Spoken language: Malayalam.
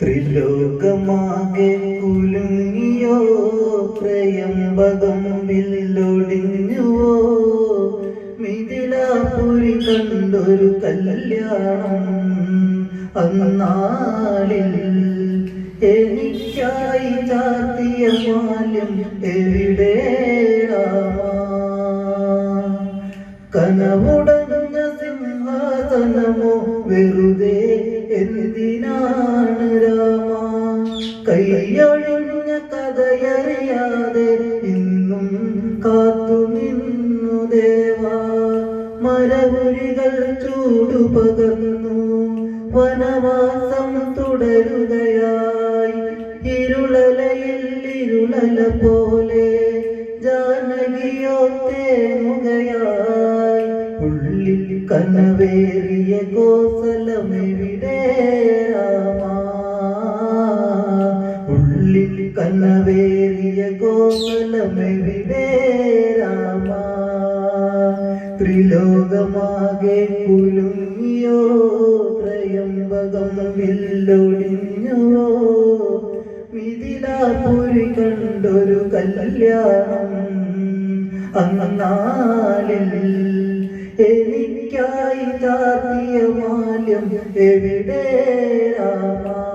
ത്രിലോകമാകെ കുലുങ്ങിയോ? പ്രയംബകം മിഥിലാപുരി കണ്ടൊരു കല്യാണം അന്നാളിൽ എനിക്കായി ചാത്തിയ മാല്യം എവിടെ കനവുടഞ്ഞ സിംഹാസനമോ വെറുതെ രാമ കൈയൊഴിഞ്ഞ കഥയറിയാതെ ഇന്നും കാത്തു നിന്നു ദേവാ. മരമുരികൾ ചൂടുപകർന്നു വനവാസം തുടരുകയായി. ഇരുളലയിൽ ഇരുളല പോലെ ജാനകിയോ തേങ്ങുകയായി. ഉള്ളിൽ കനവേറിയ കോസലമെവിടെ കനവേറിയ കോസലമെവിടെ രാമ. ത്രിലോകമാകെ കുലുങ്ങിയോ ത്രയംബകം വില്ലൊടിഞ്ഞോ മിഥിലാപുരി കണ്ടൊരു കല്യാണം അന്നാലിൽ എനിക്കായി താത്തിയ മാല്യം എവിടെ രാമ?